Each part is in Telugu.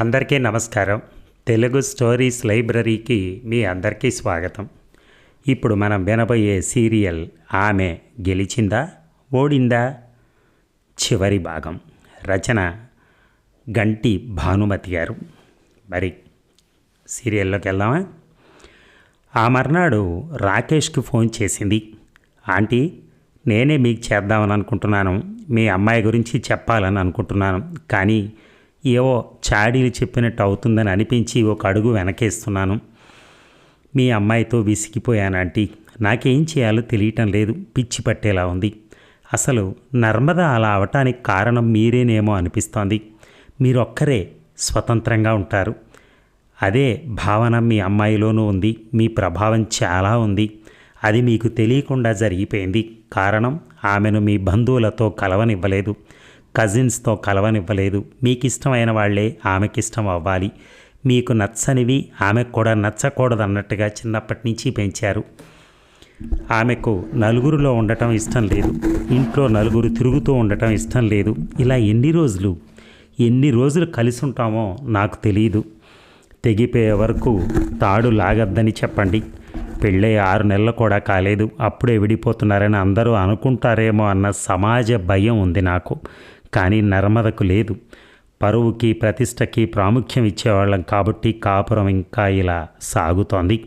అందరికీ నమస్కారం. తెలుగు స్టోరీస్ లైబ్రరీకి మీ అందరికీ స్వాగతం. ఇప్పుడు మనం వినబోయే సీరియల్ ఆమె గెలిచిందా ఓడిందా? చివరి భాగం. రచన గంటి భానుమతి గారు. మరి సీరియల్లోకి వెళ్దామా? ఆ మర్నాడు రాకేష్కి ఫోన్ చేసింది. ఆంటీ నేనే మీకు చేద్దామని అనుకుంటున్నాను. మీ అమ్మాయి గురించి చెప్పాలని అనుకుంటున్నాను. కానీ ఏవో చాడీలు చెప్పినట్టు అవుతుందని అనిపించి ఒక అడుగు వెనకేస్తున్నాను. మీ అమ్మాయితో విసిగిపోయాను ఆంటీ. నాకేం చేయాలో తెలియటం లేదు. పిచ్చి పట్టేలా ఉంది. అసలు నర్మద అలా అవటానికి కారణం మీరేనేమో అనిపిస్తోంది. మీరొక్కరే స్వతంత్రంగా ఉంటారు. అదే భావన మీ అమ్మాయిలోనూ ఉంది. మీ ప్రభావం చాలా ఉంది. అది మీకు తెలియకుండా జరిగిపోయింది. కారణం ఆమెను మీ బంధువులతో కలవనివ్వలేదు. కజిన్స్తో కలవనివ్వలేదు. మీకు ఇష్టమైన వాళ్ళే ఆమెకిష్టం అవ్వాలి. మీకు నచ్చనివి ఆమెకు కూడా నచ్చకూడదు అన్నట్టుగా చిన్నప్పటి నుంచి పెంచారు. ఆమెకు నలుగురిలో ఉండటం ఇష్టం లేదు. ఇంట్లో నలుగురు తిరుగుతూ ఉండటం ఇష్టం లేదు. ఇలా ఎన్ని రోజులు ఎన్ని రోజులు కలిసి ఉంటామో నాకు తెలియదు తెగిపోయే వరకు తాడు లాగద్దని చెప్పండి. పెళ్ళై ఆరు నెలలు కూడా కాలేదు. అప్పుడే విడిపోతున్నారని అందరూ అనుకుంటారేమో అన్న సమాజ భయం ఉంది నాకు. కానీ నర్మదకు లేదు. పరువుకి ప్రతిష్టకి ప్రాముఖ్యం ఇచ్చేవాళ్ళం కాబట్టి కాపురం ఇంకా ఇలా సాగుతోంది.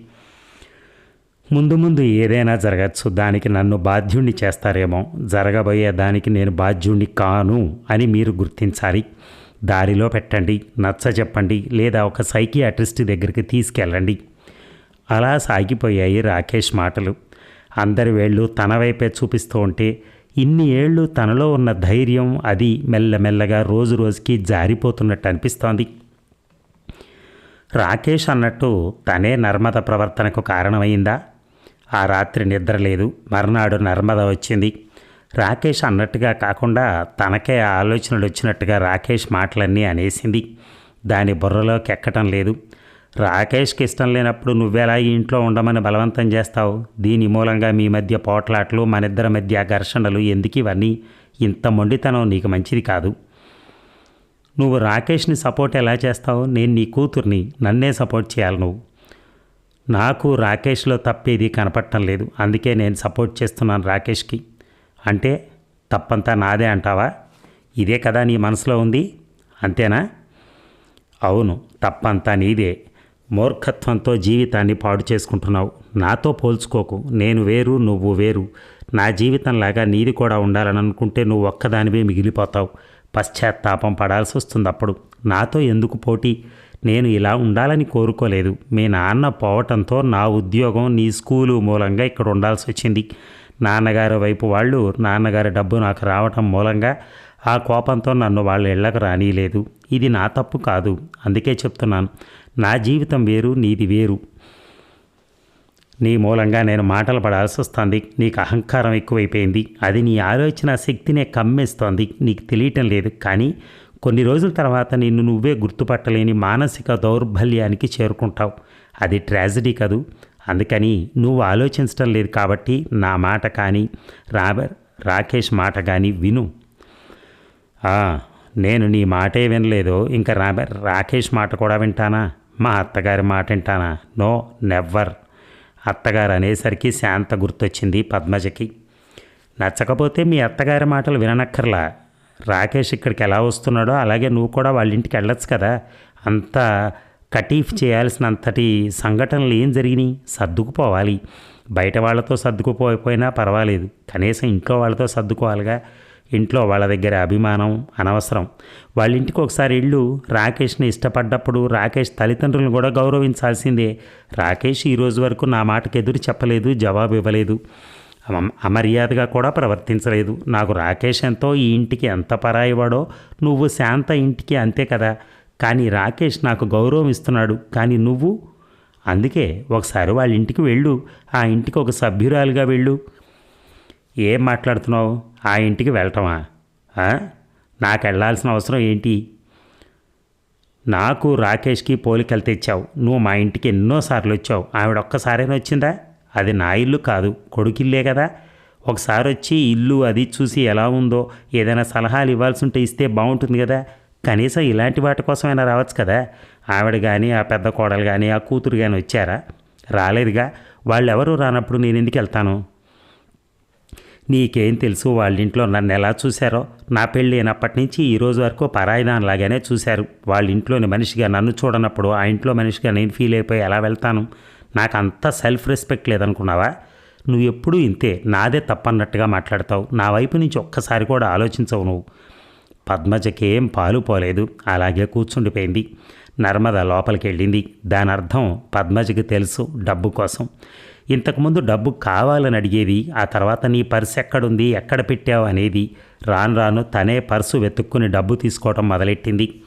ముందు ముందు ఏదైనా జరగచ్చు. దానికి నన్ను బాధ్యుణ్ణి చేస్తారేమో. జరగబోయే దానికి నేను బాధ్యుణ్ణి కాను అని మీరు గుర్తించాలి. దారిలో పెట్టండి నచ్చ చెప్పండి లేదా ఒక సైకియాట్రిస్ట్ దగ్గరికి తీసుకెళ్ళండి. అలా సాగిపోయాయి రాకేష్ మాటలు. అందరి వేళ్ళు తన వైపే చూపిస్తూ ఉంటే ఇన్ని ఏళ్ళు తనలో ఉన్న ధైర్యం అది మెల్లమెల్లగా రోజు రోజుకి జారిపోతున్నట్టు అనిపిస్తోంది. రాకేష్ అన్నట్టు తనే నర్మద ప్రవర్తనకు కారణమైందా? ఆ రాత్రి నిద్ర లేదు. మర్నాడు నర్మద వచ్చింది. రాకేష్ అన్నట్టుగా కాకుండా తనకే ఆ ఆలోచనలు వచ్చినట్టుగా రాకేష్ మాటలన్నీ అనేసింది. దాని బుర్రలోకి ఎక్కటం లేదు. రాకేష్కి ఇష్టం లేనప్పుడు నువ్వెలా ఈ ఇంట్లో ఉండమని బలవంతం చేస్తావు? దీని మూలంగా మీ మధ్య పోట్లాట్లు మనిద్దరి మధ్య ఘర్షణలు ఎందుకు ఇవన్నీ? ఇంత మొండితనం నీకు మంచిది కాదు. నువ్వు రాకేష్ని సపోర్ట్ ఎలా చేస్తావు? నేను నీ కూతుర్ని నన్నే సపోర్ట్ చేయాలి నువ్వు. నాకు రాకేష్లో తప్పేది కనపడటం లేదు. అందుకే నేను సపోర్ట్ చేస్తున్నాను రాకేష్కి. అంటే తప్పంతా నాదే అంటావా? ఇదే కదా నీ మనసులో ఉంది? అంతేనా? అవును తప్పంతా నీదే. మూర్ఖత్వంతో జీవితాన్ని పాడు చేసుకుంటున్నావు. నాతో పోల్చుకోకు. నేను వేరు నువ్వు వేరు. నా జీవితంలాగా నీది కూడా ఉండాలని అనుకుంటే నువ్వు ఒక్కదానివే మిగిలిపోతావు. పశ్చాత్తాపం పడాల్సి వస్తుంది అప్పుడు నాతో ఎందుకు పోటీ? నేను ఇలా ఉండాలని కోరుకోలేదు. మీ నాన్న పోవటంతో నా ఉద్యోగం నీ స్కూలు మూలంగా ఇక్కడ ఉండాల్సి వచ్చింది నాన్నగారి వైపు వాళ్ళు నాన్నగారి డబ్బు నాకు రావటం మూలంగా ఆ కోపంతో నన్ను వాళ్ళ ఇళ్ళకు రానియలేదు. ఇది నా తప్పు కాదు. అందుకే చెప్తున్నాను. నా జీవితం వేరు నీది వేరు. నీ మూలంగా నేను మాటలు పడాల్సి వస్తుంది. నీకు అహంకారం ఎక్కువైపోయింది. అది నీ ఆలోచన శక్తినే కమ్మేస్తోంది. నీకు తెలియటం లేదు. కానీ కొన్ని రోజుల తర్వాత నిన్ను నువ్వే గుర్తుపట్టలేని మానసిక దౌర్బల్యానికి చేరుకుంటావు. అది ట్రాజడీ కదూ? అందుకని నువ్వు ఆలోచించడం లేదు కాబట్టి నా మాట కానీ రా రాకేష్ మాట కానీ విను. నేను నీ మాటే వినలేదు? ఇంకా రా రాకేష్ మాట కూడా వింటానా? మా అత్తగారి మాట వింటానా? No never. అత్తగారు అనేసరికి శాంత గుర్తొచ్చింది పద్మజకి. నచ్చకపోతే మీ అత్తగారి మాటలు విననక్కర్లా. రాకేష్ ఇక్కడికి ఎలా వస్తున్నాడో అలాగే నువ్వు కూడా వాళ్ళ ఇంటికి వెళ్ళొచ్చు కదా. అంత కటీఫ్ చేయాల్సినంతటి సంఘటనలు ఏం జరిగినాయి? సర్దుకుపోవాలి. బయట వాళ్ళతో సర్దుకుపోయిపోయినా పర్వాలేదు. కనీసం ఇంట్లో వాళ్ళతో సర్దుకోవాలిగా. ఇంట్లో వాళ్ళ దగ్గర అభిమానం అనవసరం. వాళ్ళ ఇంటికి ఒకసారి ఇళ్ళు రాకేష్ని ఇష్టపడ్డప్పుడు రాకేష్ తల్లిదండ్రులను కూడా గౌరవించాల్సిందే. రాకేష్ ఈ రోజు వరకు నా మాటకు ఎదురు చెప్పలేదు జవాబు ఇవ్వలేదు. అమర్యాదగా కూడా ప్రవర్తించలేదు. నాకు రాకేష్ ఎంతో ఈ ఇంటికి ఎంత పరాయివాడో నువ్వు శాంత ఇంటికి అంతే కదా. కానీ రాకేష్ నాకు గౌరవం ఇస్తున్నాడు. కానీ నువ్వు? అందుకే ఒకసారి వాళ్ళ ఇంటికి వెళ్ళు. ఆ ఇంటికి ఒక సభ్యురాలుగా వెళ్ళు. ఏం మాట్లాడుతున్నావు? ఆ ఇంటికి వెళ్ళటమా నాకు వెళ్ళాల్సిన అవసరం ఏంటి? నాకు రాకేష్కి పోలికలు తెచ్చావు. నువ్వు మా ఇంటికి ఎన్నోసార్లు వచ్చావు. ఆవిడ ఒక్కసారైనా వచ్చిందా? అది నా ఇల్లు కాదు. కొడుకిల్లే కదా. ఒకసారి వచ్చి ఇల్లు అది చూసి ఎలా ఉందో ఏదైనా సలహాలు ఇవ్వాల్సి ఉంటే ఇస్తే బాగుంటుంది కదా. కనీసం ఇలాంటి వాటి కోసమైనా రావచ్చు కదా. ఆవిడ కానీ ఆ పెద్ద కోడలు కానీ ఆ కూతురు కానీ వచ్చారా? రాలేదుగా. వాళ్ళెవరూ రానప్పుడు నేను ఎందుకు వెళ్తాను? నీకేం తెలుసు వాళ్ళ ఇంట్లో నన్ను ఎలా చూశారో? నా పెళ్ళి అయినప్పటి నుంచి ఈ రోజు వరకు పరాయిదానిలాగానే చూశారు. వాళ్ళ ఇంట్లోని మనిషిగా నన్ను చూడనప్పుడు ఆ ఇంట్లో మనిషిగా నేను ఫీల్ అయిపోయి ఎలా వెళ్తాను? నాకు అంత సెల్ఫ్ రెస్పెక్ట్ లేదనుకున్నావా? నువ్వు ఎప్పుడూ ఇంతే నాదే తప్పన్నట్టుగా మాట్లాడతావు. నా వైపు నుంచి ఒక్కసారి కూడా ఆలోచించవు నువ్వు. పద్మజకేం ఏం పాలు పోలేదు. అలాగే కూర్చుండిపోయింది. నర్మద లోపలికి వెళ్ళింది దాని అర్థం పద్మజకి తెలుసు డబ్బు కోసం. ఇంతకుముందు డబ్బు కావాలని అడిగేది ఆ తర్వాత నీ పర్సు ఎక్కడుంది ఎక్కడ పెట్టావు అనేది రాను రాను తనే పర్సు వెతుక్కుని డబ్బు తీసుకోవటం మొదలెట్టింది.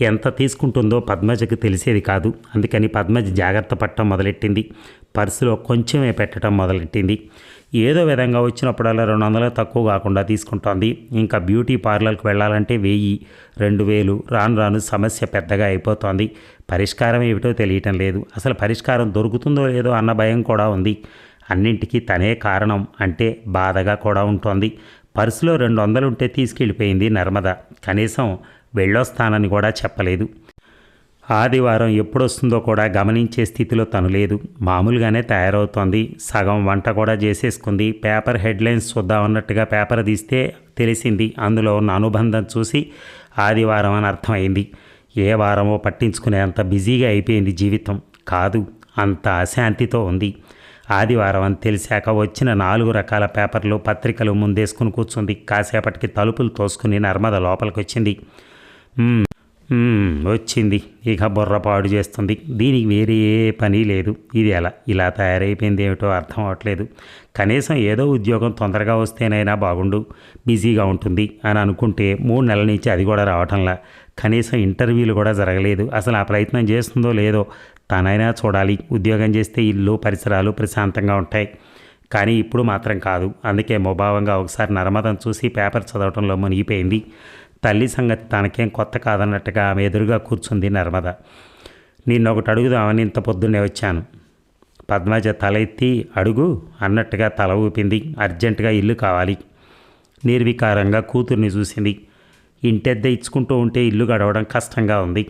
ఎంత తీసుకుంటుందో పద్మజకి తెలిసేది కాదు. అందుకని పద్మజ జాగ్రత్త పట్టడం మొదలెట్టింది. పర్సులో కొంచెమే పెట్టడం మొదలెట్టింది. ఏదో విధంగా వచ్చినప్పుడల్లా రెండు వందలు తక్కువ కాకుండా తీసుకుంటోంది. ఇంకా బ్యూటీ పార్లర్కి వెళ్ళాలంటే వెయ్యి రెండు వేలు రాను రాను సమస్య పెద్దగా అయిపోతోంది. పరిష్కారం ఏమిటో తెలియటం లేదు. అసలు పరిష్కారం దొరుకుతుందో లేదో అన్న భయం కూడా ఉంది. అన్నింటికీ తనే కారణం అంటే బాధగా కూడా ఉంటోంది. పర్సులో రెండు వందలు ఉంటే తీసుకెళ్ళిపోయింది నర్మద. కనీసం వెళ్ళొస్తానని కూడా చెప్పలేదు. ఆదివారం ఎప్పుడొస్తుందో కూడా గమనించే స్థితిలో తను లేదు. మామూలుగానే తయారవుతోంది. సగం వంట కూడా చేసేసుకుంది. పేపర్ హెడ్లైన్స్ చూద్దామన్నట్టుగా పేపర్ తీస్తే తెలిసింది. అందులో ఉన్న అనుబంధం చూసి ఆదివారం అని అర్థమైంది. ఏ వారమో పట్టించుకునే అంత బిజీగా అయిపోయింది జీవితం. కాదు అంత అశాంతితో ఉంది. ఆదివారం అని తెలిసాక వచ్చిన నాలుగు రకాల పేపర్లు పత్రికలు ముందేసుకుని కూర్చుంది. కాసేపటికి తలుపులు తోసుకుని నర్మద లోపలికి వచ్చింది. ఇక బుర్ర పాడు చేస్తుంది. దీనికి వేరే ఏ పని లేదు. ఇది ఎలా? ఇలా తయారైపోయింది ఏమిటో అర్థం అవ్వట్లేదు కనీసం ఏదో ఉద్యోగం తొందరగా వస్తేనైనా బాగుండు. బిజీగా ఉంటుంది అని అనుకుంటే మూడు నెలల నుంచి అది కూడా రావటంలా. కనీసం ఇంటర్వ్యూలు కూడా జరగలేదు. అసలు ఆ ప్రయత్నం చేస్తుందో లేదో తనైనా చూడాలి. ఉద్యోగం చేస్తే ఇల్లు పరిసరాలు ప్రశాంతంగా ఉంటాయి. కానీ ఇప్పుడు మాత్రం కాదు. అందుకే ముభావంగా ఒకసారి నర్మదం చూసి పేపర్ చదవటంలో మునిగిపోయింది. తల్లి సంగతి తనకేం కొత్త కాదన్నట్టుగా ఆమె ఎదురుగా కూర్చుంది నర్మద. నిన్నొకటి అడుగుదామని ఇంత పొద్దున్నే వచ్చాను. పద్మజ తల ఎత్తి అడుగు అన్నట్టుగా తల ఊపింది. అర్జెంటుగా ఇల్లు కావాలి. నిర్వికారంగా కూతుర్ని చూసింది. ఇంటెద్ద ఇచ్చుకుంటూ ఉంటే ఇల్లు గడవడం కష్టంగా ఉంది.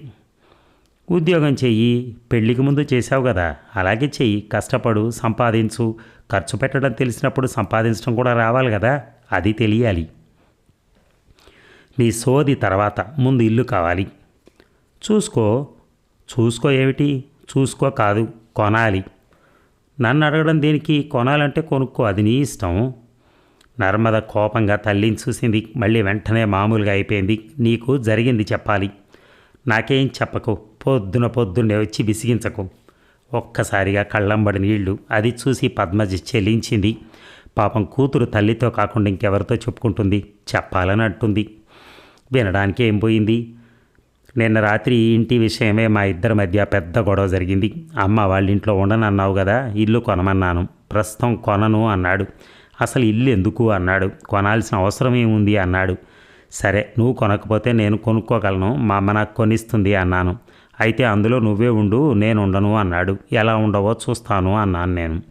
ఉద్యోగం చెయ్యి పెళ్ళికి ముందు చేసావు కదా. అలాగే చెయ్యి. కష్టపడు సంపాదించు. ఖర్చు పెట్టడం తెలిసినప్పుడు సంపాదించడం కూడా రావాలి కదా. అది తెలియాలి. నీ సోది తర్వాత ముందు ఇల్లు కావాలి. చూసుకో. చూసుకో ఏమిటి? చూసుకో కాదు కొనాలి. నన్ను అడగడం దేనికి? కొనాలంటే కొనుక్కో అది నీ ఇష్టం. నర్మద కోపంగా తల్లిని చూసింది. మళ్ళీ వెంటనే మామూలుగా అయిపోయింది. నీకు జరిగింది చెప్పాలి. నాకేం చెప్పకు. పొద్దున పొద్దున్నే వచ్చి విసిగించకు. ఒక్కసారిగా కళ్ళంబడి నీళ్ళు. అది చూసి పద్మజ చెల్లించింది పాపం కూతురు తల్లితో కాకుండా ఇంకెవరితో చెప్పుకుంటుంది? చెప్పాలని అంటుంది. వినడానికి ఏం పోయింది నిన్న రాత్రి ఈ ఇంటి విషయమే మా ఇద్దరి మధ్య పెద్ద గొడవ జరిగింది. అమ్మ వాళ్ళ ఇంట్లో ఉండనన్నావు కదా ఇల్లు కొనమన్నాను. ప్రస్తుతం కొనను అన్నాడు. అసలు ఇల్లు ఎందుకు అన్నాడు. కొనాల్సిన అవసరం ఏముంది అన్నాడు. సరే నువ్వు కొనకపోతే నేను కొనుక్కోగలను. మా అమ్మ నాకు కొనిస్తుంది అన్నాను. అయితే అందులో నువ్వే ఉండు నేను ఉండను అన్నాడు. ఎలా ఉండవో చూస్తాను అన్నాను నేను.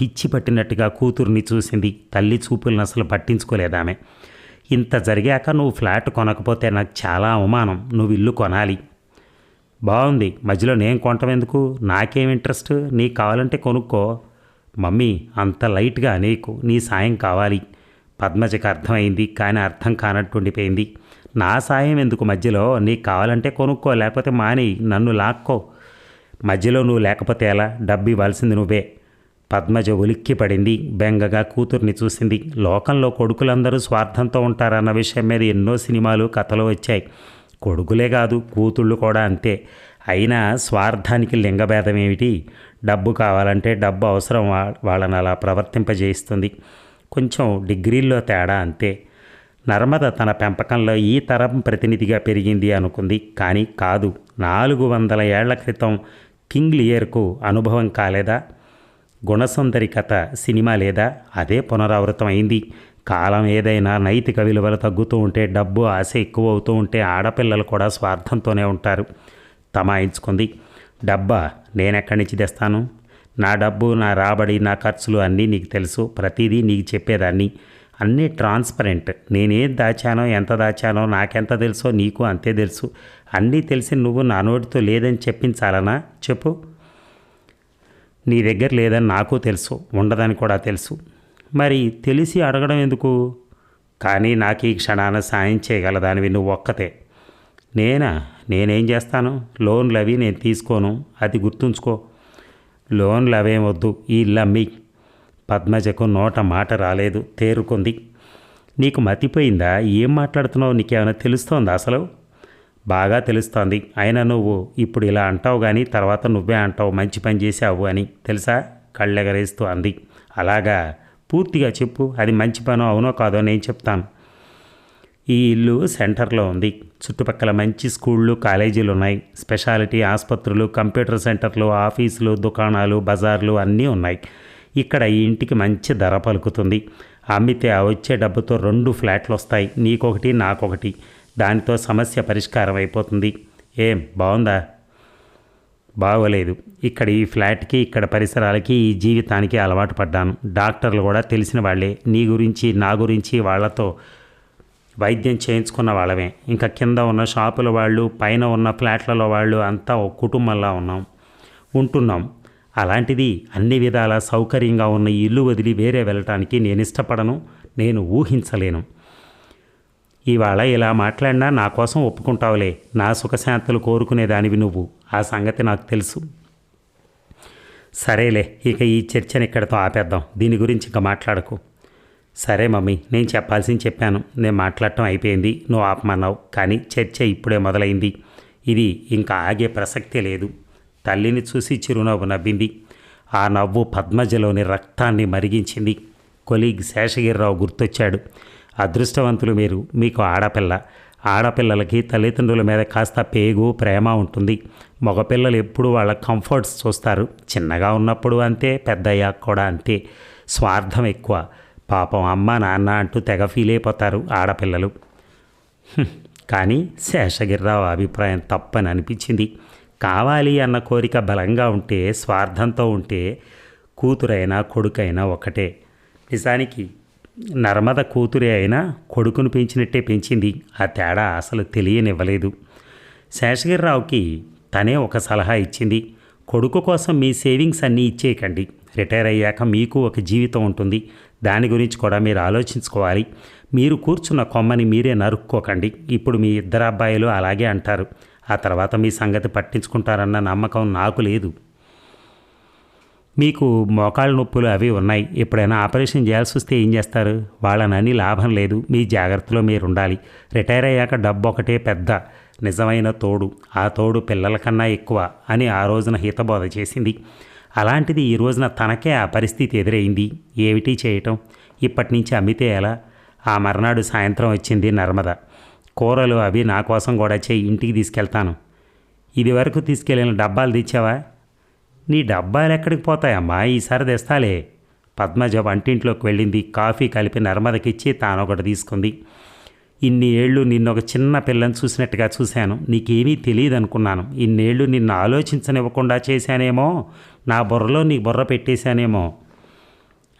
పిచ్చి పట్టినట్టుగా కూతుర్ని చూసింది. తల్లి చూపులను అసలు పట్టించుకోలేదామె. ఇంత జరిగాక నువ్వు ఫ్లాట్ కొనకపోతే నాకు చాలా అవమానం. నువ్వు ఇల్లు కొనాలి. బాగుంది మధ్యలో నేను కొనటం ఎందుకు? నాకేం ఇంట్రెస్ట్? నీకు కావాలంటే కొనుక్కో. మమ్మీ అంత లైట్గా నీకు నీ సాయం కావాలి. పద్మజకి అర్థమైంది కానీ అర్థం కానట్టు ఉండిపోయింది. నా సాయం ఎందుకు మధ్యలో? నీకు కావాలంటే కొనుక్కో లేకపోతే మాని నన్ను లాక్కో. మధ్యలో నువ్వు లేకపోతే ఎలా? డబ్బు ఇవ్వాల్సింది నువ్వే. పద్మజ ఉలిక్కి పడింది బెంగగా కూతుర్ని చూసింది. లోకంలో కొడుకులందరూ స్వార్థంతో ఉంటారన్న విషయం మీద ఎన్నో సినిమాలు కథలు వచ్చాయి. కొడుకులే కాదు కూతుళ్ళు కూడా అంతే. అయినా స్వార్థానికి లింగభేదం ఏమిటి? డబ్బు కావాలంటే డబ్బు అవసరం వా- వాళ్ళని అలా ప్రవర్తింపజేయిస్తుంది. కొంచెం డిగ్రీల్లో తేడా అంతే. నర్మద తన పెంపకంలో ఈ తరం ప్రతినిధిగా పెరిగింది అనుకుంది. కానీ కాదు నాలుగు వందల ఏళ్ళ క్రితం కింగ్ లియర్కు అనుభవం కాలేదా? గుణసుందరి కథ సినిమా లేదా? అదే పునరావృతం అయింది. కాలం ఏదైనా నైతిక విలువలు తగ్గుతూ ఉంటే డబ్బు ఆశ ఎక్కువ అవుతూ ఉంటే ఆడపిల్లలు కూడా స్వార్థంతోనే ఉంటారు. తమాయించుకుంది. డబ్బా నేనెక్కడి నుంచి తెస్తాను? నా డబ్బు నా రాబడి నా ఖర్చులు అన్నీ నీకు తెలుసు. ప్రతిదీ నీకు చెప్పేదాన్ని. అన్నీ ట్రాన్స్పరెంట్. నేనేం దాచానో ఎంత దాచానో నాకెంత తెలుసో నీకు అంతే తెలుసు. అన్నీ తెలిసి నువ్వు నా నోటితో లేదని చెప్పించాలనా? చెప్పు. నీ దగ్గర లేదని నాకు తెలుసు ఉండదని కూడా తెలుసు. మరి తెలిసి అడగడం ఎందుకు? కానీ నాకు ఈ క్షణాన సాయం చేయగలదానివి నువ్వు ఒక్కతే నేనా? నేనేం చేస్తాను? లోన్లు అవి నేను తీసుకోను. అది గుర్తుంచుకో. లోన్లు అవేం వద్దు ఈ ఇల్లు పద్మజకు నోట మాట రాలేదు. తేరుకుంది. నీకు మతిపోయిందా? ఏం మాట్లాడుతున్నావు? నీకేమైనా తెలుస్తోందా అసలు? బాగా తెలుస్తోంది. అయినా నువ్వు ఇప్పుడు ఇలా అంటావు కానీ తర్వాత నువ్వే అంటావు మంచి పని చేసావు అని తెలుసా? కళ్ళెగరేస్తూ అంది. అలాగా? పూర్తిగా చెప్పు. అది మంచి పనో అవునో కాదో నేను చెప్తాను. ఈ ఇల్లు సెంటర్లో ఉంది. చుట్టుపక్కల మంచి స్కూళ్ళు కాలేజీలు ఉన్నాయి స్పెషాలిటీ ఆసుపత్రులు కంప్యూటర్ సెంటర్లు ఆఫీసులు దుకాణాలు బజార్లు అన్నీ ఉన్నాయి. ఇక్కడ ఈ ఇంటికి మంచి ధర పలుకుతుంది. అమ్మితే ఆ వచ్చే డబ్బుతో రెండు ఫ్లాట్లు వస్తాయి. నీకొకటి నాకొకటి. దానితో సమస్య పరిష్కారం అయిపోతుంది ఏం? బాగుందా బాగోలేదు. ఇక్కడ ఈ ఫ్లాట్కి ఇక్కడ పరిసరాలకి ఈ జీవితానికి అలవాటు పడ్డాను. డాక్టర్లు కూడా తెలిసిన వాళ్ళే. నీ గురించి నా గురించి వాళ్ళతో వైద్యం చేయించుకున్న వాళ్ళమే. ఇంకా కింద ఉన్న షాపుల వాళ్ళు పైన ఉన్న ఫ్లాట్లలో వాళ్ళు అంతా ఒక కుటుంబంలా ఉన్నాం. ఉంటున్నాం. అలాంటిది అన్ని విధాల సౌకర్యంగా ఉన్న ఇల్లు వదిలి వేరే వెళ్ళటానికి నేను ఇష్టపడను నేను ఊహించలేను. ఇవాళ ఇలా మాట్లాడినా నా కోసం ఒప్పుకుంటావులే. నా సుఖశాంతులు కోరుకునేదానివి నువ్వు. ఆ సంగతి నాకు తెలుసు. సరేలే ఇక ఈ చర్చను ఇక్కడితో ఆపేద్దాం. దీని గురించి ఇంకా మాట్లాడకు. సరే మమ్మీ నేను చెప్పాల్సింది చెప్పాను. నేను మాట్లాడటం అయిపోయింది. నువ్వు ఆపమన్నావు. కానీ చర్చ ఇప్పుడే మొదలైంది. ఇది ఇంకా ఆగే ప్రసక్తే లేదు. తల్లిని చూసి చిరునవ్వు నవ్వింది. ఆ నవ్వు పద్మజలోని రక్తాన్ని మరిగించింది. కొలీగ్ శేషగిరిరావు గుర్తొచ్చాడు. అదృష్టవంతులు మీరు. మీకు ఆడపిల్ల. ఆడపిల్లలకి తల్లిదండ్రుల మీద కాస్త పేగు ప్రేమ ఉంటుంది. మగపిల్లలు ఎప్పుడు వాళ్ళ కంఫర్ట్స్ చూస్తారు. చిన్నగా ఉన్నప్పుడు అంతే పెద్ద అయ్యాక కూడా అంతే. స్వార్థం ఎక్కువ. పాపం అమ్మ నాన్న అంటూ తెగ ఫీల్ అయిపోతారు ఆడపిల్లలు. కానీ శేషగిరిరావు అభిప్రాయం తప్పని అనిపించింది. కావాలి అన్న కోరిక బలంగా ఉంటే స్వార్థంతో ఉంటే కూతురైనా కొడుకైనా ఒకటే. నిజానికి నర్మద కూతురే అయినా కొడుకును పెంచినట్టే పెంచింది. ఆ తేడా అసలు తెలియనివ్వలేదు. శేషగిరిరావుకి తనే ఒక సలహా ఇచ్చింది. కొడుకు కోసం మీ సేవింగ్స్ అన్నీ ఇచ్చేయకండి. రిటైర్ అయ్యాక మీకు ఒక జీవితం ఉంటుంది. దాని గురించి కూడా మీరు ఆలోచించుకోవాలి. మీరు కూర్చున్న కొమ్మని మీరే నరుక్కోకండి. ఇప్పుడు మీ ఇద్దరు అబ్బాయిలు అలాగే అంటారు. ఆ తర్వాత మీ సంగతి పట్టించుకుంటారన్న నమ్మకం నాకు లేదు. మీకు మోకాళ్ళ నొప్పులు అవి ఉన్నాయి. ఎప్పుడైనా ఆపరేషన్ చేయాల్సి వస్తే ఏం చేస్తారు? వాళ్ళనని లాభం లేదు. మీ జాగ్రత్తలో మీరు ఉండాలి రిటైర్ అయ్యాక డబ్బు ఒకటే పెద్ద నిజమైన తోడు. ఆ తోడు పిల్లల కన్నా ఎక్కువ అని ఆ రోజున హితబోధ చేసింది. అలాంటిది ఈ రోజున తనకే ఆ పరిస్థితి ఎదురైంది. ఏమిటి చేయటం? ఇప్పటి నుంచి అమ్మితే ఎలా? ఆ మర్నాడు సాయంత్రం వచ్చింది నర్మద. కూరలు అవి నా కోసం కూడా చేయి ఇంటికి తీసుకెళ్తాను. ఇది వరకు తీసుకెళ్ళిన డబ్బాలు తెచ్చావా? నీ డబ్బాలు ఎక్కడికి పోతాయమ్మా? ఈసారి తెస్తాలే. పద్మజ వంటింట్లోకి వెళ్ళింది. కాఫీ కలిపి నర్మదకిచ్చి తానొకటి తీసుకుంది. ఇన్ని ఏళ్ళు నిన్ను ఒక చిన్న పిల్లని చూసినట్టుగా చూశాను. నీకేమీ తెలియదు అనుకున్నాను ఇన్నేళ్ళు నిన్ను ఆలోచించనివ్వకుండా చేశానేమో? నా బుర్రలో నీ బుర్ర పెట్టేశానేమో?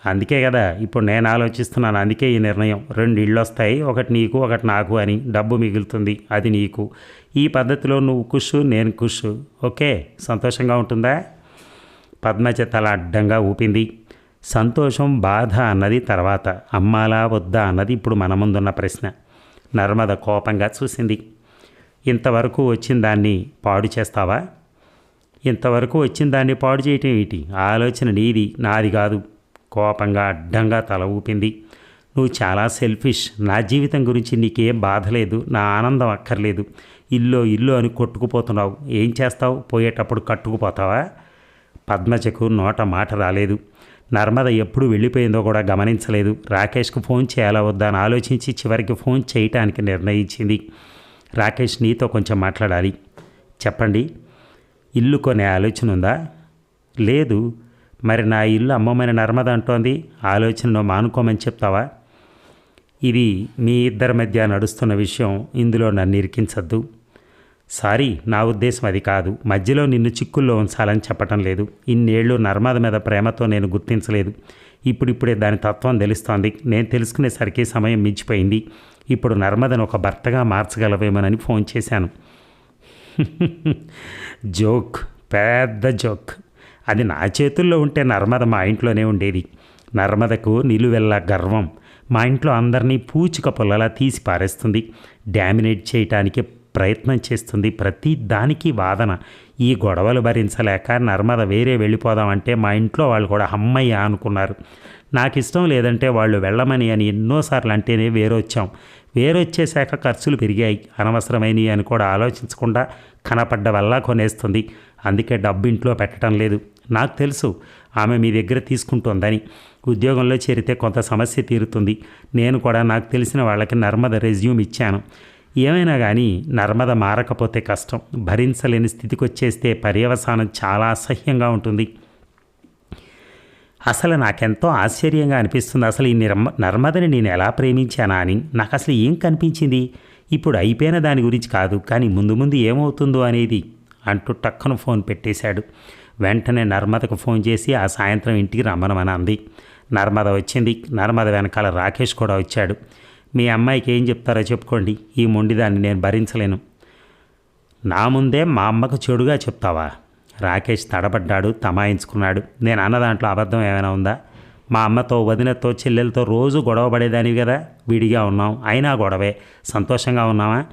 అందుకే కదా ఇప్పుడు నేను ఆలోచిస్తున్నాను. అందుకే ఈ నిర్ణయం. రెండు ఇళ్ళు వస్తాయి ఒకటి నీకు ఒకటి నాకు అని డబ్బు మిగులుతుంది. అది నీకు. ఈ పద్ధతిలో నువ్వు కుషు నేను కుషు. ఓకే? సంతోషంగా ఉంటుందా? పద్మజ తల అడ్డంగా ఊపింది. సంతోషం బాధ అన్నది తర్వాత అమ్మాలా వద్దా అన్నది ఇప్పుడు మన ముందున్న ప్రశ్న. నర్మద కోపంగా చూసింది. ఇంతవరకు వచ్చిన దాన్ని పాడు చేస్తావా? ఇంతవరకు వచ్చిన దాన్ని పాడు చేయటం ఏంటి? ఆలోచన నీది నాది కాదు. కోపంగా అడ్డంగా తల ఊపింది. నువ్వు చాలా సెల్ఫిష్ నా జీవితం గురించి నీకేం బాధ లేదు నా ఆనందం అక్కర్లేదు. ఇల్లు ఇల్లు అని కొట్టుకుపోతున్నావు. ఏం చేస్తావు? పోయేటప్పుడు కట్టుకుపోతావా? పద్మజకు నోట మాట రాలేదు. నర్మద ఎప్పుడు వెళ్ళిపోయిందో కూడా గమనించలేదు. రాకేష్కు ఫోన్ చేయాలా వద్దా అని ఆలోచించి చివరికి ఫోన్ చేయటానికి నిర్ణయించింది. రాకేష్ నీతో కొంచెం మాట్లాడాలి. చెప్పండి. ఇల్లు కొనే ఆలోచన ఉందా? లేదు. మరి నా ఇల్లు అమ్మమైన నర్మద అంటోంది. ఆలోచనను మానుకోమని చెప్తావా? ఇది మీ ఇద్దరి మధ్య నడుస్తున్న విషయం ఇందులో నన్ను ఇరికించద్దు. సారీ నా ఉద్దేశం అది కాదు. మధ్యలో నిన్ను చిక్కుల్లో ఉంచాలని చెప్పటం లేదు. ఇన్నేళ్ళు నర్మద మీద ప్రేమతో నేను గుర్తించలేదు. ఇప్పుడిప్పుడే దాని తత్వం తెలుస్తోంది. నేను తెలుసుకునేసరికి సమయం మించిపోయింది. ఇప్పుడు నర్మదను ఒక భర్తగా మార్చగలవేమోనని ఫోన్ చేశాను. జోక్ పెద్ద జోక్. అది నా చేతుల్లో ఉంటే నర్మద మా ఇంట్లోనే ఉండేది. నర్మదకు నిలువెల్ల గర్వం. మా ఇంట్లో అందరినీ పూచిక పుల్లలా తీసి పారేస్తుంది. డామినేట్ చేయటానికి ప్రయత్నం చేస్తుంది. ప్రతి దానికి వాదన. ఈ గొడవలు భరించలేక నర్మద వేరే వెళ్ళిపోదామంటే మా ఇంట్లో వాళ్ళు కూడా అమ్మయ్య అనుకున్నారు. నాకు ఇష్టం లేదంటే వాళ్ళు వెళ్ళమని అని ఎన్నోసార్లు అంటేనే వేరొచ్చాం. వేరొచ్చేశాక ఖర్చులు పెరిగాయి. అనవసరమైనవి అని కూడా ఆలోచించకుండా కనపడ్డ వల్ల కొనేస్తుంది. అందుకే డబ్బు ఇంట్లో పెట్టడం లేదు. నాకు తెలుసు ఆమె మీ దగ్గర తీసుకుంటుందని. ఉద్యోగంలో చేరితే కొంత సమస్య తీరుతుంది. నేను కూడా నాకు తెలిసిన వాళ్ళకి నర్మద రెజ్యూమ్ ఇచ్చాను. ఏమైనా కానీ నర్మద మారకపోతే కష్టం. భరించలేని స్థితికి వచ్చేస్తే పర్యవసానం చాలా అసహ్యంగా ఉంటుంది. అసలు నాకెంతో ఆశ్చర్యంగా అనిపిస్తుంది. అసలు ఈ నిర్మ నర్మదని నేను ఎలా ప్రేమించానా అని. నాకు అసలు ఏం కనిపించింది? ఇప్పుడు అయిపోయిన దాని గురించి కాదు కానీ ముందు ముందు ఏమవుతుందో అనేది అంటూ టక్కన ఫోన్ పెట్టేశాడు. వెంటనే నర్మదకు ఫోన్ చేసి ఆ సాయంత్రం ఇంటికి రమ్మనమని అంది. నర్మద వచ్చింది. నర్మద వెనకాల రాకేష్ కూడా వచ్చాడు. మీ అమ్మాయికి ఏం చెప్తారో చెప్పుకోండి. ఈ మొండిదాన్ని నేను భరించలేను. నా ముందే మా అమ్మకు చెడుగా చెప్తావా? రాకేష్ తడబడ్డాడు తమాయించుకున్నాడు. నేను అన్న దాంట్లో అబద్ధం ఏమైనా ఉందా? మా అమ్మతో వదినతో చెల్లెలతో రోజు గొడవ పడేదానివి కదా? విడిగా ఉన్నాం. అయినా గొడవే. సంతోషంగా ఉన్నావా?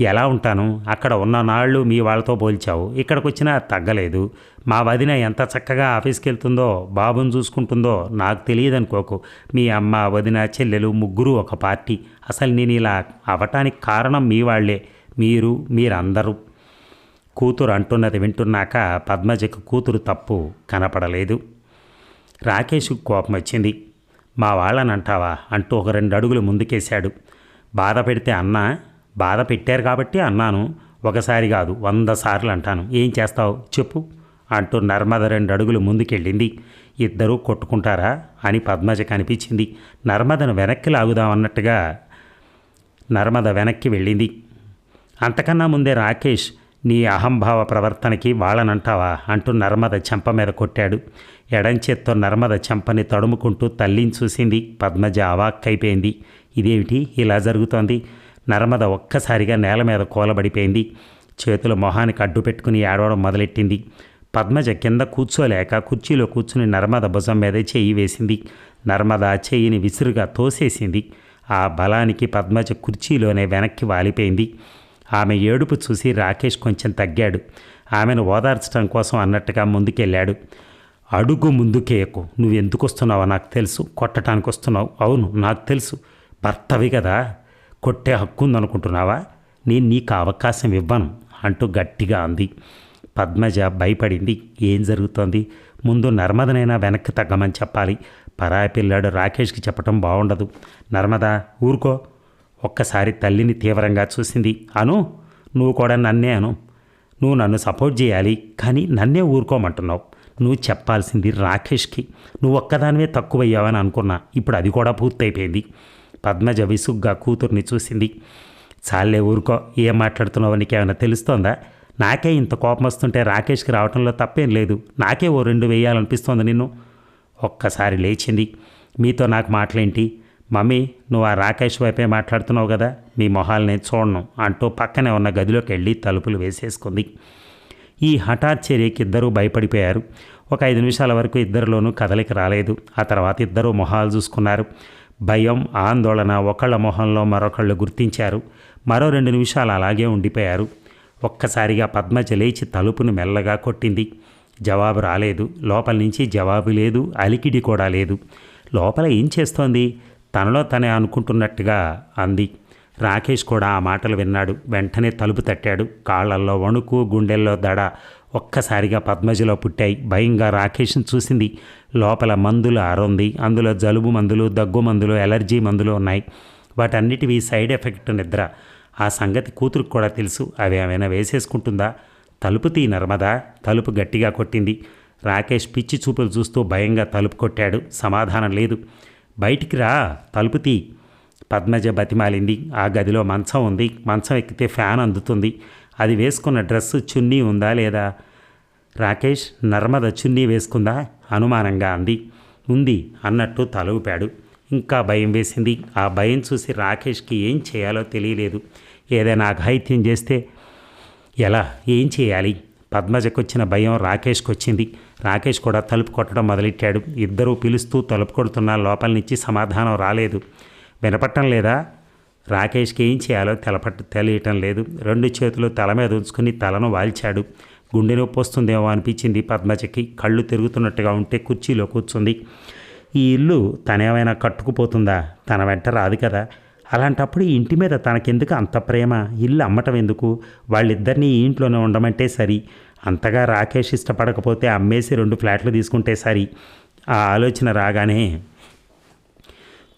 ఎలా ఉంటాను? అక్కడ ఉన్న నాళ్ళు మీ వాళ్ళతో పోల్చావు. ఇక్కడికి వచ్చినా తగ్గలేదు. మా వదిన ఎంత చక్కగా ఆఫీస్కి వెళ్తుందో బాబుని చూసుకుంటుందో నాకు తెలియదు అనుకోకు మీ అమ్మ వదిన చెల్లెలు ముగ్గురు ఒక పార్టీ. అసలు నేను ఇలా అవటానికి కారణం మీ వాళ్ళే. మీరు మీరందరూ. కూతురు అంటున్నది వింటున్నాక పద్మజకు కూతురు తప్పు కనపడలేదు. రాకేష్కు కోపం వచ్చింది మా వాళ్ళని అంటావా అంటూ ఒక రెండు అడుగులు ముందుకేశాడు. బాధ పెడితే అన్నా బాధ పెట్టారు కాబట్టి అన్నాను. ఒకసారి కాదు వంద సార్లు అంటాను. ఏం చేస్తావు? చెప్పు అంటూ నర్మద రెండు అడుగులు ముందుకెళ్ళింది. ఇద్దరూ కొట్టుకుంటారా అని పద్మజ కనిపించింది. నర్మదను వెనక్కి లాగుదామన్నట్టుగా నర్మద వెనక్కి వెళ్ళింది. అంతకన్నా ముందే రాకేష్ నీ అహంభావ ప్రవర్తనకి వాళ్ళనంటావా అంటూ నర్మద చెంప మీద కొట్టాడు. ఎడంచేత్తో నర్మద చెంపని తడుముకుంటూ తల్లిని చూసింది. పద్మజ అవాక్కైపోయింది. ఇదేమిటి? ఇలా జరుగుతోంది. నర్మద ఒక్కసారిగా నేల మీద కూలబడిపోయింది. చేతుల మొహానికి అడ్డు పెట్టుకుని ఏడవడం మొదలెట్టింది. పద్మజ కింద కూర్చోలేక కుర్చీలో కూర్చుని నర్మద భుజం మీదే చెయ్యి వేసింది. నర్మద చేయిని చెయ్యిని విసురుగా తోసేసింది. ఆ బలానికి పద్మజ కుర్చీలోనే వెనక్కి వాలిపోయింది. ఆమె ఏడుపు చూసి రాకేష్ కొంచెం తగ్గాడు. ఆమెను ఓదార్చడం కోసం అన్నట్టుగా ముందుకెళ్ళాడు. అడుగు ముందుకేయకు నువ్వు ఎందుకు వస్తున్నావో నాకు తెలుసు. కొట్టడానికి వస్తున్నావు అవును నాకు తెలుసు. భర్తవి కదా. కొట్టే హక్కు ఉందనుకుంటున్నావా? నేను నీకు అవకాశం ఇవ్వను అంటూ గట్టిగా అంది. పద్మజ భయపడింది. ఏం జరుగుతోంది? ముందు నర్మదనైనా వెనక్కి తగ్గమని చెప్పాలి. పరాయి పిల్లాడు రాకేష్కి చెప్పటం బాగుండదు నర్మద ఊరుకో. ఒక్కసారి తల్లిని తీవ్రంగా చూసింది. అను నువ్వు కూడా నన్నే అను. నువ్వు నన్ను సపోర్ట్ చేయాలి కానీ నన్నే ఊరుకోమంటున్నావు. నువ్వు చెప్పాల్సింది రాకేష్కి. నువ్వు ఒక్కదానివే తక్కువయ్యావని అనుకున్నా. ఇప్పుడు అది కూడా పూర్తయిపోయింది. పద్మజ విసుగ్గా కూతుర్ని చూసింది. చాలే ఊరుకో ఏం మాట్లాడుతున్నావో నీకేమైనా తెలుస్తోందా? నాకే ఇంత కోపం వస్తుంటే రాకేష్కి రావడంలో తప్పేం లేదు. నాకే ఓ రెండు వేయాలనిపిస్తోంది నిన్ను. ఒక్కసారి లేచింది. మీతో నాకు మాటలేంటి? మమ్మీ నువ్వు ఆ రాకేష్ వైపే మాట్లాడుతున్నావు కదా? మీ మొహాలు నేను చూడను అంటూ పక్కనే ఉన్న గదిలోకి వెళ్ళి తలుపులు వేసేసుకుంది. ఈ హఠాత్ చర్యకి ఇద్దరూ భయపడిపోయారు. ఒక ఐదు నిమిషాల వరకు ఇద్దరిలోనూ కదలిక రాలేదు. ఆ తర్వాత ఇద్దరూ మొహాలు చూసుకున్నారు. భయం ఆందోళన ఒకళ్ళ మొహంలో మరొకళ్ళు గుర్తించారు. మరో రెండు నిమిషాలు అలాగే ఉండిపోయారు. ఒక్కసారిగా పద్మజ లేచి తలుపును మెల్లగా కొట్టింది. జవాబు రాలేదు. లోపల నుంచి జవాబు లేదు. అలికిడి కూడా లేదు. లోపల ఏం చేస్తోంది? తనలో తనే అనుకుంటున్నట్టుగా అంది. రాకేష్ కూడా ఆ మాటలు విన్నాడు. వెంటనే తలుపు తట్టాడు. కాళ్ళల్లో వణుకు గుండెల్లో దడ. ఒక్కసారిగా పద్మజలో పుట్టాయి. భయంగా రాకేష్ని చూసింది. లోపల మందులు ఆరుంది. అందులో జలుబు మందులు దగ్గు మందులు ఎలర్జీ మందులు ఉన్నాయి. వాటన్నిటివి సైడ్ ఎఫెక్ట్ నిద్ర. ఆ సంగతి కూతురుకు కూడా తెలుసు. అవి ఏమైనా వేసేసుకుంటుందా? తలుపు తీ నర్మదా. తలుపు గట్టిగా కొట్టింది. రాకేష్ పిచ్చి చూపులు చూస్తూ భయంగా తలుపు కొట్టాడు. సమాధానం లేదు. బయటికి రా. తలుపు తీ. పద్మజ బతిమాలింది. ఆ గదిలో మంచం ఉంది. మంచం ఎక్కితే ఫ్యాన్ అందుతుంది. అది వేసుకున్న డ్రెస్సు చున్నీ ఉందా లేదా? రాకేష్ నర్మద చున్నీ వేసుకుందా? అనుమానంగా అంది. ఉంది అన్నట్టు తలూపాడు. ఇంకా భయం వేసింది. ఆ భయం చూసి రాకేష్కి ఏం చేయాలో తెలియలేదు. ఏదైనా అఘాయిత్యం చేస్తే ఎలా? ఏం చేయాలి? పద్మజకు వచ్చిన భయం రాకేష్కి వచ్చింది రాకేష్ కూడా తలుపు కొట్టడం మొదలెట్టాడు. ఇద్దరూ పిలుస్తూ తలుపు కొడుతున్న లోపల నుంచి సమాధానం రాలేదు. వినపట్టం లేదా? రాకేష్కి ఏం చేయాలో తెలపట్టు తెలియటం లేదు. రెండు చేతులు తల మీద ఉంచుకుని తలను వాల్చాడు. గుండె నొప్పి వస్తుందేమో అనిపించింది. పద్మజకి కళ్ళు తిరుగుతున్నట్టుగా ఉంటే కుర్చీలో కూర్చుంది. ఈ ఇల్లు తనేమైనా కట్టుకుపోతుందా? తన వెంట రాదు కదా. అలాంటప్పుడు ఈ ఇంటి మీద తనకెందుకు అంత ప్రేమ? ఇల్లు అమ్మటం ఎందుకు? వాళ్ళిద్దరినీ ఈ ఇంట్లోనే ఉండమంటే సరి. అంతగా రాకేష్ ఇష్టపడకపోతే అమ్మేసి రెండు ఫ్లాట్లు తీసుకుంటే సరి. ఆ ఆలోచన రాగానే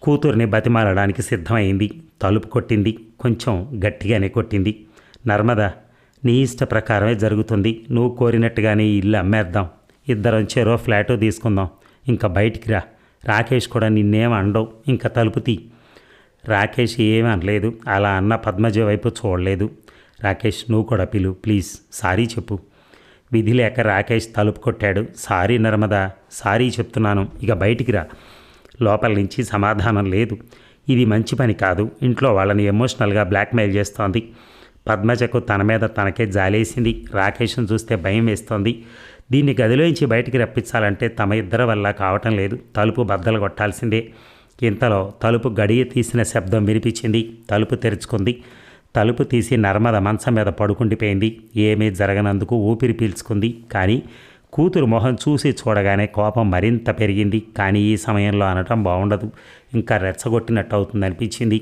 కూతుర్ని బతిమాలడానికి సిద్ధమైంది. తలుపు కొట్టింది. కొంచెం గట్టిగానే కొట్టింది. నర్మదా నీ ఇష్ట ప్రకారమే జరుగుతుంది. నువ్వు కోరినట్టుగానే ఈ ఇల్లు అమ్మేద్దాం. ఇద్దరం చెరో ఫ్లాటు తీసుకుందాం. ఇంకా బయటికి రా. రాకేష్ కూడా నిన్నేం అండవు. ఇంకా తలుపు తీ. రాకేష్ ఏమీ అనలేదు. అలా అన్న పద్మజ వైపు చూడలేదు. రాకేష్ నువ్వు కూడా పిలు. ప్లీజ్ సారీ చెప్పు. విధి లేక రాకేష్ తలుపు కొట్టాడు. సారీ నర్మద. సారీ చెప్తున్నాను. ఇక బయటికి రా. లోపల నుంచి సమాధానం లేదు. ఇది మంచి పని కాదు. ఇంట్లో వాళ్ళని ఎమోషనల్గా బ్లాక్మెయిల్ చేస్తోంది. పద్మజకు తన మీద తనకే జాలేసింది. రాకేష్ను చూస్తే భయం వేస్తోంది. దీన్ని గదిలోంచి బయటికి రప్పించాలంటే తమ ఇద్దరి వల్ల కావటం లేదు. తలుపు బద్దలు కొట్టాల్సిందే. ఇంతలో తలుపు గడియ తీసిన శబ్దం వినిపించింది. తలుపు తెరుచుకుంది. తలుపు తీసి నర్మద మంచం మీద పడుకుండిపోయింది. ఏమీ జరగనందుకు ఊపిరి పీల్చుకుంది. కానీ కూతురు మొహం చూసి చూడగానే కోపం మరింత పెరిగింది. కానీ ఈ సమయంలో అనటం బాగుండదు ఇంకా రెచ్చగొట్టినట్టు అవుతుంది అనిపించింది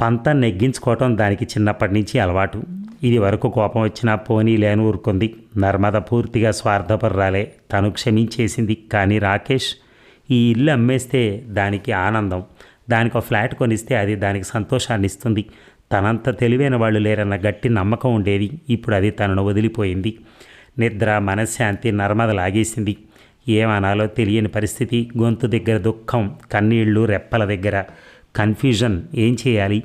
పంతం నెగ్గించుకోవటం దానికి చిన్నప్పటి నుంచి అలవాటు. ఇది వరకు కోపం వచ్చినా పోనీ లేని ఊరుకుంది. నర్మద పూర్తిగా స్వార్థపర్రాలే. తను క్షమించేసింది కానీ రాకేష్ ఈ ఇల్లు అమ్మేస్తే దానికి ఆనందం. దానికి ఒక ఫ్లాట్ కొనిస్తే అది దానికి సంతోషాన్ని ఇస్తుంది. తనంత తెలివైన వాళ్ళు లేరన్న గట్టి నమ్మకం ఉండేది. ఇప్పుడు అది తనను వదిలిపోయింది. నిద్ర మనశ్శాంతి నర్మద లాగేసింది. ఏమనాలో తెలియని పరిస్థితి గొంతు దగ్గర దుఃఖం కన్నీళ్ళు రెప్పల దగ్గర. కన్ఫ్యూజన్. ఏం చేయాలి?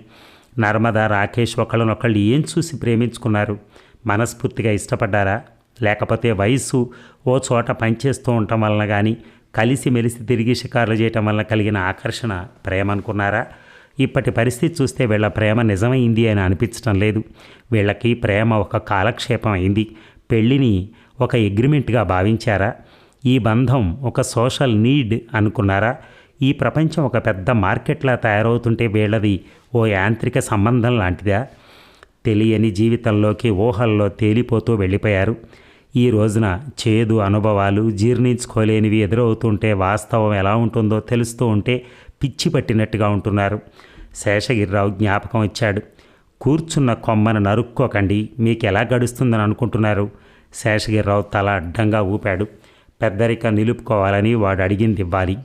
నర్మద రాకేష్ ఒకళ్ళనొకళ్ళు ఏం చూసి ప్రేమించుకున్నారు? మనస్ఫూర్తిగా ఇష్టపడ్డారా? లేకపోతే వయస్సు ఓ చోట పనిచేస్తూ ఉండటం వలన కానీ కలిసి మెలిసి తిరిగి షికారులు చేయటం వలన కలిగిన ఆకర్షణ ప్రేమ అనుకున్నారా? ఇప్పటి పరిస్థితి చూస్తే వీళ్ళ ప్రేమ నిజమైంది అని అనిపించడం లేదు. వీళ్ళకి ప్రేమ ఒక కాలక్షేపం అయింది. పెళ్ళిని ఒక అగ్రిమెంట్గా భావించారా? ఈ బంధం ఒక సోషల్ నీడ్ అనుకున్నారా? ఈ ప్రపంచం ఒక పెద్ద మార్కెట్లా తయారవుతుంటే వీళ్ళది ఓ యాంత్రిక సంబంధం లాంటిదా? తెలియని జీవితంలోకి ఊహల్లో తేలిపోతూ వెళ్ళిపోయారు. ఈ రోజున చేదు అనుభవాలు జీర్ణించుకోలేనివి ఎదురవుతుంటే వాస్తవం ఎలా ఉంటుందో తెలుస్తూ ఉంటే పిచ్చి పట్టినట్టుగా ఉంటున్నారు. శేషగిరిరావు జ్ఞాపకం ఇచ్చాడు. కూర్చున్న కొమ్మను నరుక్కోకండి మీకు ఎలా గడుస్తుందని అనుకుంటున్నారు? శేషగిరిరావు తల అడ్డంగా ఊపాడు. పెద్దరిక నిలుపుకోవాలని వాడు అడిగింది ఇవ్వాలి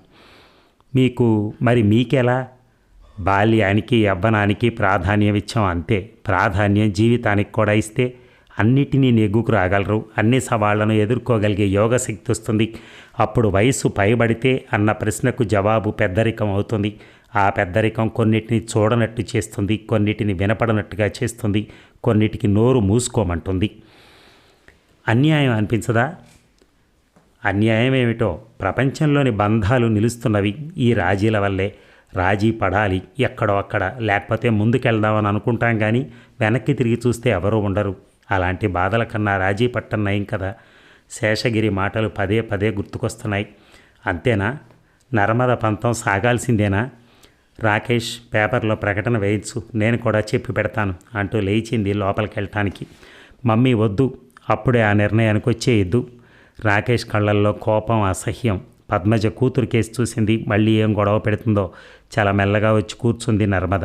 మీకు మరి మీకెలా? బాల్యానికి యవ్వనానికి ప్రాధాన్యం ఇచ్చాం అంతే. ప్రాధాన్యం జీవితానికి కూడా ఇస్తే అన్నిటినీ నెగ్గుకు రాగలరు. అన్ని సవాళ్ళను ఎదుర్కోగలిగే యోగశక్తి వస్తుంది. అప్పుడు వయస్సు పైబడితే అన్న ప్రశ్నకు జవాబు పెద్దరికం అవుతుంది. ఆ పెద్దరికం కొన్నిటిని చూడనట్టు చేస్తుంది. కొన్నిటిని వినపడనట్టుగా చేస్తుంది. కొన్నిటికి నోరు మూసుకోమంటుంది. అన్యాయం అనిపించదా? అన్యాయం ఏమిటో ప్రపంచంలోని బంధాలు నిలుస్తున్నవి ఈ రాజీల వల్లే. రాజీ పడాలి ఎక్కడో అక్కడ. లేకపోతే ముందుకెళ్దామని అనుకుంటాం కానీ వెనక్కి తిరిగి చూస్తే ఎవరూ ఉండరు. అలాంటి బాధల కన్నా రాజీ పట్టం నయం కదా. శేషగిరి మాటలు పదే పదే గుర్తుకొస్తున్నాయి. అంతేనా? నర్మద పంతం సాగాల్సిందేనా? రాకేష్ పేపర్లో ప్రకటన వేయచ్చు నేను కూడా చెప్పి పెడతాను అంటూ లేచింది లోపలికి వెళ్ళటానికి మమ్మీ వద్దు అప్పుడే ఆ నిర్ణయానికి వచ్చేయద్దు. రాకేష్ కళ్ళల్లో కోపం అసహ్యం. పద్మజ కూతురు కేసు చూసింది. మళ్ళీ ఏం గొడవ పెడుతుందో చాలా మెల్లగా వచ్చి కూర్చుంది నర్మద.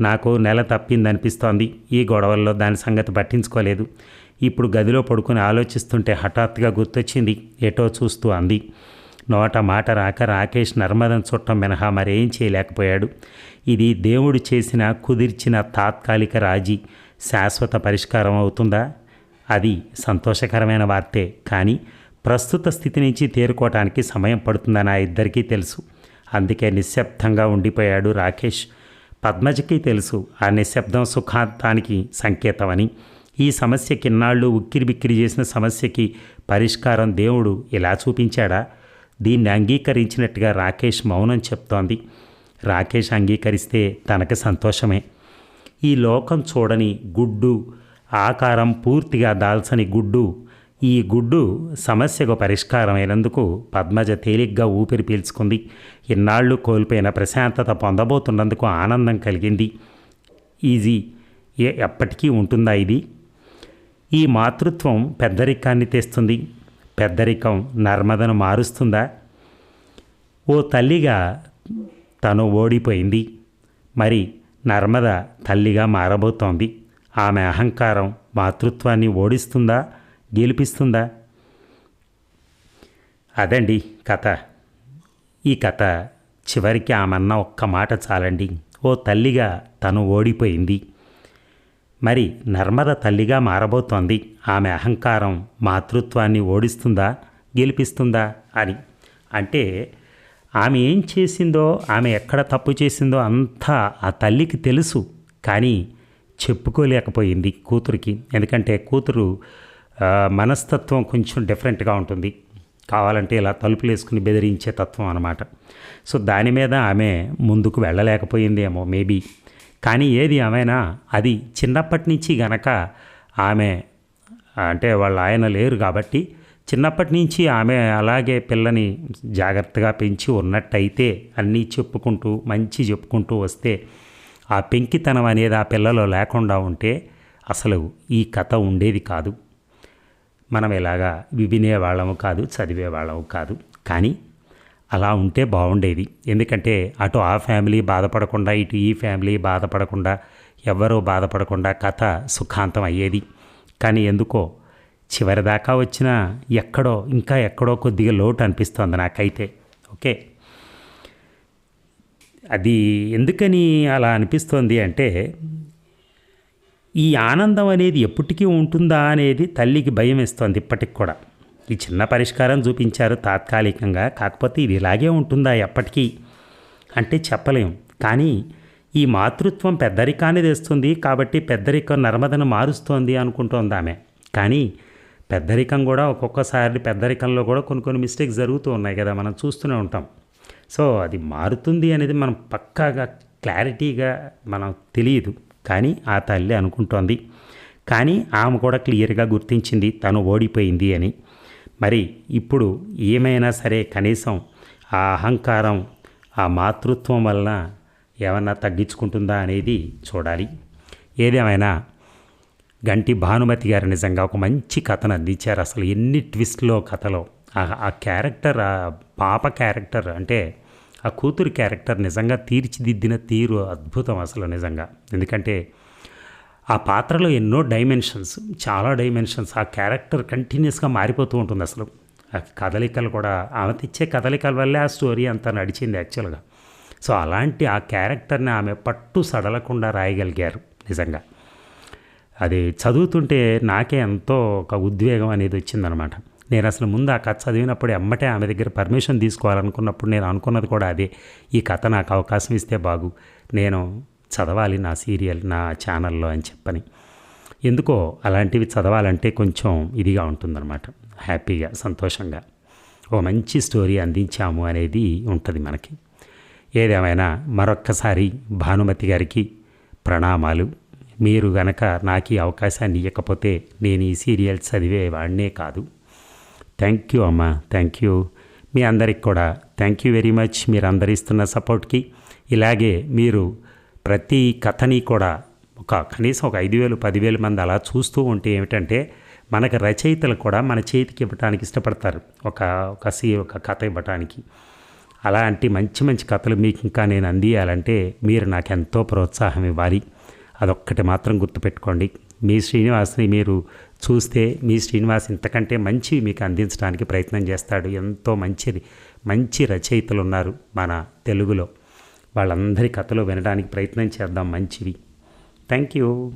నాకు నెల తప్పిందనిపిస్తోంది. ఈ గొడవల్లో దాని సంగతి పట్టించుకోలేదు. ఇప్పుడు గదిలో పడుకుని ఆలోచిస్తుంటే హఠాత్తుగా గుర్తొచ్చింది. ఎటో చూస్తూ అంది. నోట మాట రాక రాకేష్ నర్మదను చుట్టం మినహా మరేం చేయలేకపోయాడు. ఇది దేవుడు చేసిన కుదిర్చిన తాత్కాలిక రాజీ. శాశ్వత పరిష్కారం అవుతుందా? అది సంతోషకరమైన వార్తే. కానీ ప్రస్తుత స్థితి నుంచి తేరుకోవటానికి సమయం పడుతుందని ఆ ఇద్దరికీ తెలుసు. అందుకే నిశ్శబ్దంగా ఉండిపోయాడు రాకేష్. పద్మజకి తెలుసు ఆ నిశ్శబ్దం సుఖాంతానికి సంకేతమని. ఈ సమస్యకి ఇన్నాళ్ళు ఉక్కిరి బిక్కిరి చేసిన సమస్యకి పరిష్కారం దేవుడు ఇలా చూపించాడా? దీన్ని అంగీకరించినట్టుగా రాకేష్ మౌనం చెప్తోంది. రాకేష్ అంగీకరిస్తే తనకు సంతోషమే. ఈ లోకం చూడని గుడ్డు ఆకారం పూర్తిగా దాల్చని గుడ్డు ఈ గుడ్డు సమస్యకు పరిష్కారమైనందుకు పద్మజ తేలిగ్గా ఊపిరి పీల్చుకుంది. ఇన్నాళ్ళు కోల్పోయిన ప్రశాంతత పొందబోతున్నందుకు ఆనందం కలిగింది. ఈజీ ఏ ఎప్పటికీ ఉంటుందా ఇది? ఈ మాతృత్వం పెద్దరికాన్ని తెస్తుంది. పెద్దరికం నర్మదను మారుస్తుందా? ఓ తల్లిగా తను ఓడిపోయింది. మరి నర్మద తల్లిగా మారబోతోంది. ఆమె అహంకారం మాతృత్వాన్ని ఓడిస్తుందా? గెలిపిస్తుందా? అదండి కథ. ఈ కథ చివరికి ఆమన్న ఒక్క మాట చాలండి. ఓ తల్లిగా తను ఓడిపోయింది. మరి నర్మద తల్లిగా మారబోతోంది. ఆమె అహంకారం మాతృత్వాన్ని ఓడిస్తుందా? గెలిపిస్తుందా? అని. అంటే ఆమె ఏం చేసిందో ఆమె ఎక్కడ తప్పు చేసిందో అంతా ఆ తల్లికి తెలుసు. కానీ చెప్పుకోలేకపోయింది కూతురికి. ఎందుకంటే కూతురు మనస్తత్వం కొంచెం డిఫరెంట్గా ఉంటుంది. కావాలంటే ఇలా తలుపులు వేసుకుని బెదిరించే తత్వం అనమాట సో దాని మీద ఆమె ముందుకు వెళ్ళలేకపోయిందేమో మేబీ. కానీ ఏది ఏమైనా అది చిన్నప్పటి నుంచి గనక ఆమె అంటే వాళ్ళ ఆయన లేరు కాబట్టి చిన్నప్పటి నుంచి ఆమె అలాగే పిల్లని జాగ్రత్తగా పెంచి ఉన్నట్టయితే అన్నీ చెప్పుకుంటూ మంచి చెప్పుకుంటూ వస్తే ఆ పెంకితనం అనేది ఆ పిల్లలో లేకుండా ఉంటే అసలు ఈ కథ ఉండేది కాదు. మనం ఇలాగా వినేవాళ్ళము కాదు చదివేవాళ్ళము కాదు. కానీ అలా ఉంటే బాగుండేది. ఎందుకంటే అటు ఆ ఫ్యామిలీ బాధపడకుండా ఇటు ఈ ఫ్యామిలీ బాధపడకుండా ఎవ్వరూ బాధపడకుండా కథ సుఖాంతం అయ్యేది. కానీ ఎందుకో చివరిదాకా వచ్చిన ఎక్కడో ఇంకా ఎక్కడో కొద్దిగా లోటు అనిపిస్తోంది నాకైతే. ఓకే? అది ఎందుకని అలా అనిపిస్తోంది అంటే ఈ ఆనందం అనేది ఎప్పటికీ ఉంటుందా అనేది తల్లికి భయం ఇస్తుంది ఇప్పటికి కూడా. ఈ చిన్న పరిష్కారం చూపించారు తాత్కాలికంగా కాకపోతే ఇది ఇలాగే ఉంటుందా ఎప్పటికీ? అంటే చెప్పలేం. కానీ ఈ మాతృత్వం పెద్దరికాన్ని తెస్తుంది కాబట్టి పెద్దరికం నర్మదను మారుస్తోంది అనుకుంటోంది ఆమె. కానీ పెద్దరికం కూడా ఒక్కొక్కసారి పెద్దరికంలో కూడా కొన్ని కొన్ని మిస్టేక్స్ జరుగుతూ ఉన్నాయి కదా మనం చూస్తూనే ఉంటాం. సో అది మారుతుంది అనేది మనం పక్కాగా క్లారిటీగా మనం తెలియదు. కానీ ఆ తల్లి అనుకుంటోంది. కానీ ఆమె కూడా క్లియర్గా గుర్తించింది తను ఓడిపోయింది అని. మరి ఇప్పుడు ఏమైనా సరే కనీసం ఆ అహంకారం ఆ మాతృత్వం వలన ఏమన్నా తగ్గించుకుంటుందా అనేది చూడాలి. ఏదేమైనా గంటి భానుమతి గారు నిజంగా ఒక మంచి కథను అందించారు. అసలు ఎన్ని ట్విస్ట్లో కథలో ఆ- ఆ క్యారెక్టర్ ఆ పాప క్యారెక్టర్ అంటే ఆ కూతురు క్యారెక్టర్ నిజంగా తీర్చిదిద్దిన తీరు అద్భుతం అసలు నిజంగా. ఎందుకంటే ఆ పాత్రలో ఎన్నో డైమెన్షన్స్ చాలా డైమెన్షన్స్ ఆ క్యారెక్టర్ కంటిన్యూస్గా మారిపోతూ ఉంటుంది అసలు. ఆ కదలికలు కూడా ఆమె తెచ్చే కదలికల వల్లే ఆ స్టోరీ అంతా నడిచింది యాక్చువల్గా. సో అలాంటి ఆ క్యారెక్టర్ని ఆమె పట్టు సడలకుండా రాయగలిగారు నిజంగా. అది చదువుతుంటే నాకే ఎంతో ఒక ఉద్వేగం అనేది వచ్చిందనమాట. నేను అసలు ముందు ఆ కథ చదివినప్పుడు ఎమ్మటే ఆమె దగ్గర పర్మిషన్ తీసుకోవాలనుకున్నప్పుడు నేను అనుకున్నది కూడా అదే. ఈ కథ నాకు అవకాశం ఇస్తే బాగు. నేను చదవాలి నా సీరియల్ నా ఛానల్లో అని చెప్పని. ఎందుకో అలాంటివి చదవాలంటే కొంచెం ఇదిగా ఉంటుందన్నమాట. హ్యాపీగా సంతోషంగా. ఓ మంచి స్టోరీ అందించాము అనేది ఉంటుంది మనకి. ఏదేమైనా మరొక్కసారి భానుమతి గారికి ప్రణామాలు. మీరు గనక నాకు ఈ అవకాశాన్ని ఇవ్వకపోతే నేను ఈ సీరియల్ చదివేవాడినే కాదు. థ్యాంక్ యూ అమ్మా. థ్యాంక్ యూ మీ అందరికి కూడా థ్యాంక్ యూ వెరీ మచ్ మీరు అందరు ఇస్తున్న సపోర్ట్కి ఇలాగే మీరు ప్రతి కథని కూడా ఒక కనీసం ఒక ఐదు వేలు పదివేల మంది అలా చూస్తూ ఉంటే ఏమిటంటే మనకు రచయితలు కూడా మన చేతికి ఇవ్వటానికి ఇష్టపడతారు. ఒక ఒక సీ ఒక కథ ఇవ్వటానికి. అలాంటి మంచి మంచి కథలు మీకు ఇంకా నేను అందియాలంటే మీరు నాకు ఎంతో ప్రోత్సాహం ఇవ్వాలి. అదొక్కటి మాత్రం గుర్తుపెట్టుకోండి. మీ శ్రీనివాస్ని మీరు చూస్తే మీ శ్రీనివాస్ ఇంతకంటే మంచివి మీకు అందించడానికి ప్రయత్నం చేస్తాడు. ఎంతో మంచిది మంచి రచయితలు ఉన్నారు మన తెలుగులో. వాళ్ళందరి కథలు వినడానికి ప్రయత్నం చేద్దాం మంచివి. Thank you.